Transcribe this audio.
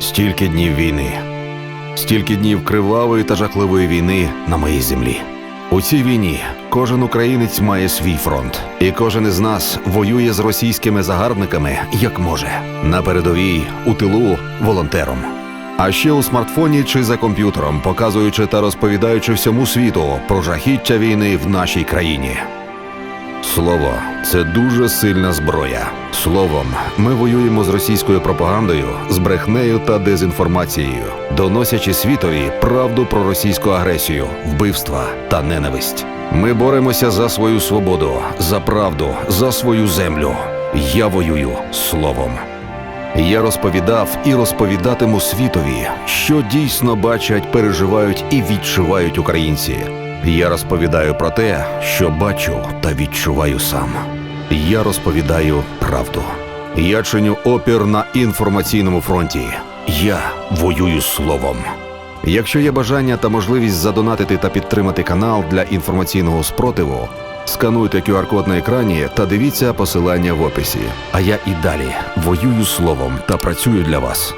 Стільки днів війни, стільки днів кривавої та жахливої війни на моїй землі. У цій війні кожен українець має свій фронт, і кожен із нас воює з російськими загарбниками як може на передовій, у тилу, волонтером. А ще у смартфоні чи за комп'ютером, показуючи та розповідаючи всьому світу про жахіття війни в нашій країні. Слово це дуже сильна зброя. Словом, ми воюємо з російською пропагандою, з брехнею та дезінформацією, доносячи світові правду про російську агресію, вбивства та ненависть. Ми боремося за свою свободу, за правду, за свою землю. Я воюю словом. Я розповідав і розповідатиму світові, що дійсно бачать, переживають і відчувають українці. Я розповідаю про те, що бачу та відчуваю сам. Я розповідаю правду. Я чиню опір на інформаційному фронті. Я воюю словом. Якщо є бажання та можливість задонатити та підтримати канал для інформаційного спротиву, скануйте QR-код на екрані та дивіться посилання в описі. А я і далі воюю словом та працюю для вас.